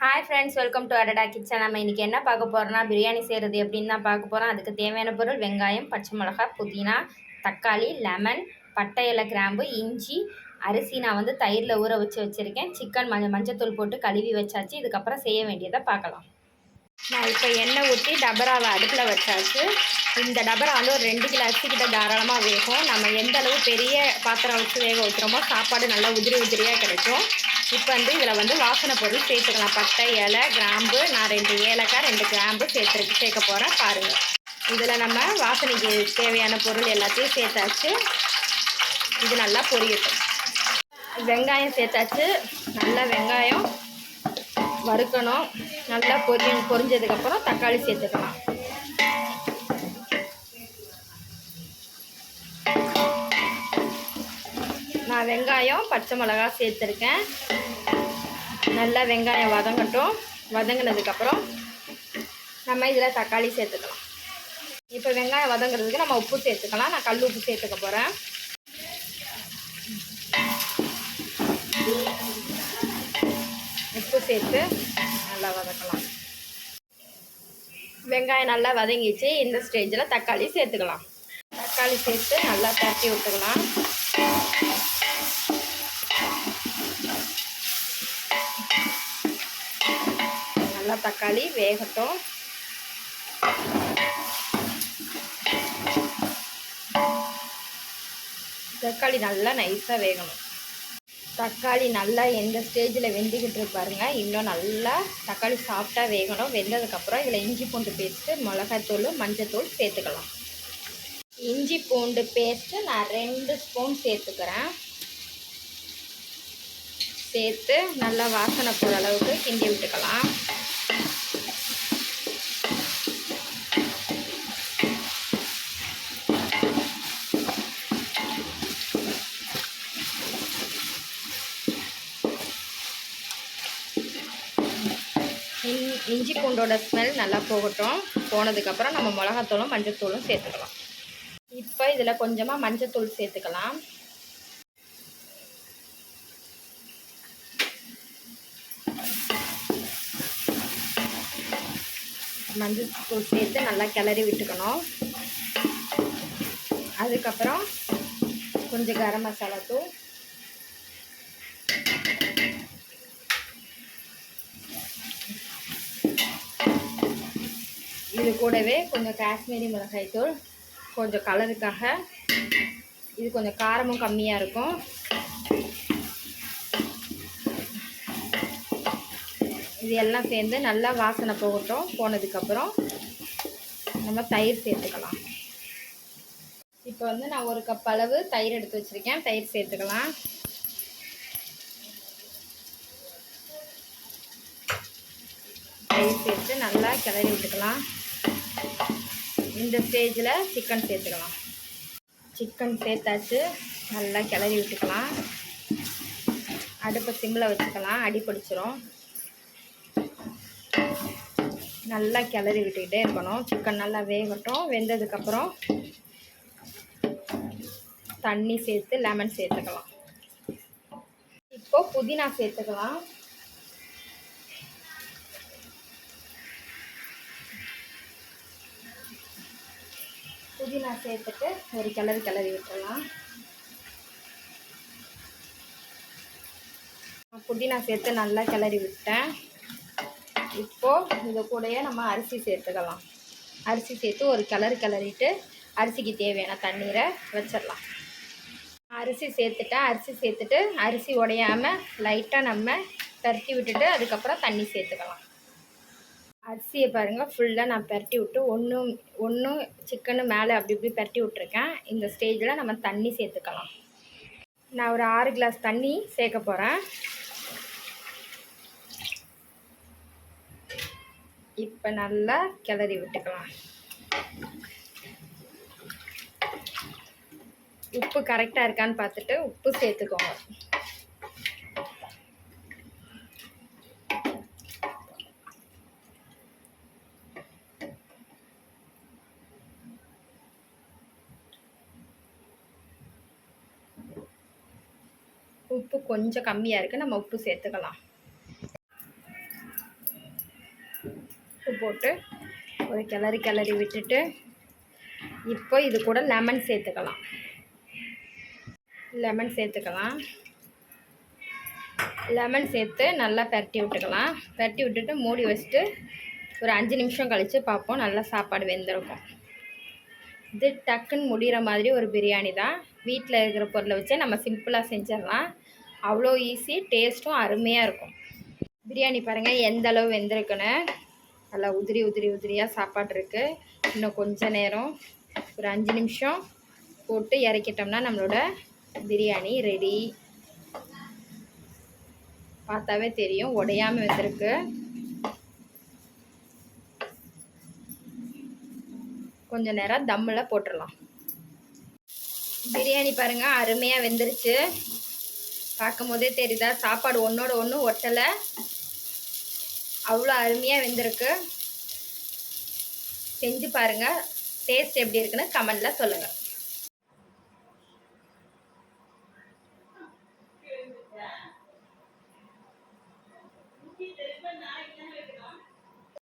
Hi friends welcome to Adada kitchen நம்ம இன்றைக்கி என்ன பார்க்க போகிறோம்னா பிரியாணி செய்கிறது எப்படின்னு தான் பார்க்க போகிறோம் அதுக்கு தேவையான பொருள் வெங்காயம் பச்சை மிளகாய் புதினா தக்காளி லெமன் பட்டை இலை கிராம்பு இஞ்சி அரிசி நான் வந்து தயிரில் ஊற வச்சு வச்சுருக்கேன். சிக்கன் மஞ்சள் மஞ்சத்தூள் போட்டு கழுவி வச்சாச்சு. இதுக்கப்புறம் செய்ய வேண்டியதை பார்க்கலாம். நான் இப்போ எண்ணெய் ஊற்றி டபராவை அடுப்பில் வச்சாச்சு. இந்த டபரா வந்து ஒரு ரெண்டு கிலோ அரிசி கிட்ட தாராளமாக வேகும். நம்ம எந்த அளவு பெரிய பாத்திரம் வச்சு வேக வைக்கிறோமோ சாப்பாடு நல்லா உதிரி உதிரியாக கிடைக்கும். இப்போ வந்து இதில் வந்து வாசனை பொருள் சேர்த்துக்கலாம். பட்டை இலை கிராம்பு. நான் ரெண்டு ஏலக்காய் ரெண்டு கிராம்பு சேர்த்துருக்கு சேர்க்க போகிறேன் பாருங்கள் இதில் நம்ம வாசனைக்கு தேவையான பொருள் எல்லாத்தையும் சேர்த்தாச்சு. இது நல்லா பொரியட்டும். வெங்காயம் சேர்த்தாச்சு. நல்லா வெங்காயம் வறுக்கணும். நல்லா பொரிய பொரிஞ்சதுக்கப்புறம் தக்காளி சேர்த்துக்கலாம். வெங்காயம் பச்சை மிளகா சேர்த்துருக்கேன். நல்லா வெங்காயம் வதங்கட்டும். வதங்கினதுக்கப்புறம் நம்ம இதில் தக்காளி சேர்த்துக்கலாம். இப்போ வெங்காயம் வதங்குறதுக்கு நம்ம உப்பு சேர்த்துக்கலாம். நான் கல் உப்பு சேர்த்துக்க போகிறேன் உப்பு சேர்த்து நல்லா வதக்கலாம். வெங்காயம் நல்லா வதங்கிச்சு. இந்த ஸ்டேஜில் தக்காளி சேர்த்துக்கலாம். தக்காளி சேர்த்து நல்லா தட்டி விட்டுக்கலாம். நல்லா தக்காளி வேகட்டும். தக்காளி நல்லா நைஸாக வேகணும். தக்காளி நல்லா எந்த ஸ்டேஜில் வெந்துக்கிட்டு இருப்பாருங்க இன்னும் நல்லா தக்காளி சாஃப்டாக வேகணும். வெந்ததுக்கப்புறம் இதில் இஞ்சி பூண்டு பேஸ்ட்டு மிளகாத்தூள் மஞ்சத்தூள் சேர்த்துக்கலாம். இஞ்சி பூண்டு பேஸ்ட்டு நான் ரெண்டு ஸ்பூன் சேர்த்துக்கிறேன். சேர்த்து நல்லா வாசனை போகிற அளவுக்கு கிண்டி விட்டுக்கலாம். இஞ்சி பூண்டோட ஸ்மெல் நல்லா போகட்டும். போனதுக்கப்புறம் நம்ம மிளகாத்தூளும் மஞ்சத்தூளும் சேர்த்துக்கலாம். இப்போ இதில் கொஞ்சமாக மஞ்சத்தூள் சேர்த்துக்கலாம். மஞ்சள் தூள் சேர்த்து நல்லா கிளறி விட்டுக்கணும். அதுக்கப்புறம் கொஞ்சம் கரம் மசாலா தூள். இது கூடவே கொஞ்சம் காஷ்மீரி மிளகாய் தூள் கொஞ்சம் கலருக்காக. இது கொஞ்சம் காரமும் கம்மியாக இருக்கும். இது எல்லாம் சேர்ந்து நல்லா வாசனை போகட்டும். போனதுக்கப்புறம் நம்ம தயிர் சேர்த்துக்கலாம். இப்போ வந்து நான் ஒரு கப் அளவு தயிர் எடுத்து வச்சுருக்கேன். தயிர் சேர்த்துக்கலாம். தயிர் சேர்த்து நல்லா கிளறி விட்டுக்கலாம். இந்த ஸ்டேஜில் சிக்கன் சேர்த்துக்கலாம். சிக்கன் சேர்த்தாச்சு. நல்லா கிளறி விட்டுக்கலாம். அடுப்பை சிம்மில் வச்சுக்கலாம். அடி பிடிச்சிரும். நல்லா கிளறி விட்டுக்கிட்டே இருக்கணும். சிக்கன் நல்லா வேகட்டும். வெந்ததுக்கப்புறம் தண்ணி சேர்த்து லெமன் சேர்த்துக்கலாம். இப்போ புதினா சேர்த்துக்கலாம். புதினா சேர்த்துட்டு ஒரு கிளறி கிளறி விட்டுடலாம். புதினா சேர்த்து நல்லா கிளறி விட்டேன். இப்போது இது கூடயே நம்ம அரிசி சேர்த்துக்கலாம். அரிசி சேர்த்து ஒரு கிளறு கிளறிட்டு அரிசிக்கு தேவையான தண்ணீரை வச்சிடலாம். அரிசி சேர்த்துட்டேன். அரிசி சேர்த்துட்டு அரிசி உடையாமல் லைட்டாக நம்ம பருத்தி விட்டுட்டு அதுக்கப்புறம் தண்ணி சேர்த்துக்கலாம். அரிசியை பாருங்கள் ஃபுல்லாக நான் பரட்டி விட்டு ஒன்றும் ஒன்றும் சிக்கனு மேலே அப்படி இப்படி பரட்டி விட்ருக்கேன் இந்த ஸ்டேஜில் நம்ம தண்ணி சேர்த்துக்கலாம். நான் ஒரு ஆறு கிளாஸ் தண்ணி சேர்க்க போகிறேன் இப்போ நல்லா கிளறி விட்டுக்கலாம். உப்பு கரெக்டாக இருக்கான்னு பார்த்துட்டு உப்பு சேர்த்துக்கோங்க. உப்பு கொஞ்சம் கம்மியாக இருக்குது நம்ம உப்பு சேர்த்துக்கலாம். உப்பு போட்டு ஒரு கிளறி கிளறி விட்டுட்டு இப்போ இது கூட லெமன் சேர்த்துக்கலாம். லெமன் சேர்த்துக்கலாம். லெமன் சேர்த்து நல்லா பரட்டி விட்டுக்கலாம். பரட்டி விட்டுட்டு மூடி வச்சுட்டு ஒரு அஞ்சு நிமிஷம் கழித்து பார்ப்போம். நல்லா சாப்பாடு வெந்திருக்கும். இது டக்குன்னு முடிகிற மாதிரி ஒரு பிரியாணி தான். வீட்டில் இருக்கிற பொருளை வச்சு நம்ம சிம்பிளாக செஞ்சிடலாம். அவ்வளோ ஈஸி டேஸ்ட்டும் அருமையாக இருக்கும். பிரியாணி பாருங்கள் எந்த அளவு வெந்திருக்குன்னு. நல்லா உதிரி உதிரி உதிரியாக சாப்பாடு இருக்குது இன்னும் கொஞ்ச நேரம் ஒரு அஞ்சு நிமிஷம் போட்டு இறக்கிட்டோம்னா நம்மளோட பிரியாணி ரெடி பார்த்தாவே தெரியும் உடையாமல் வெந்திருக்கு. கொஞ்ச நேரம் தம்மில் போட்டுடலாம். பிரியாணி பாருங்கள் அருமையாக வெந்துருச்சு. பார்க்கும் போதே தெரியுதா? சாப்பாடு ஒன்றோட ஒன்று ஒட்டலை. அவ்வளோ அருமையாக வெந்திருக்கு. செஞ்சு பாருங்கள் டேஸ்ட் எப்படி இருக்குன்னு கமெண்டில் சொல்லுங்கள்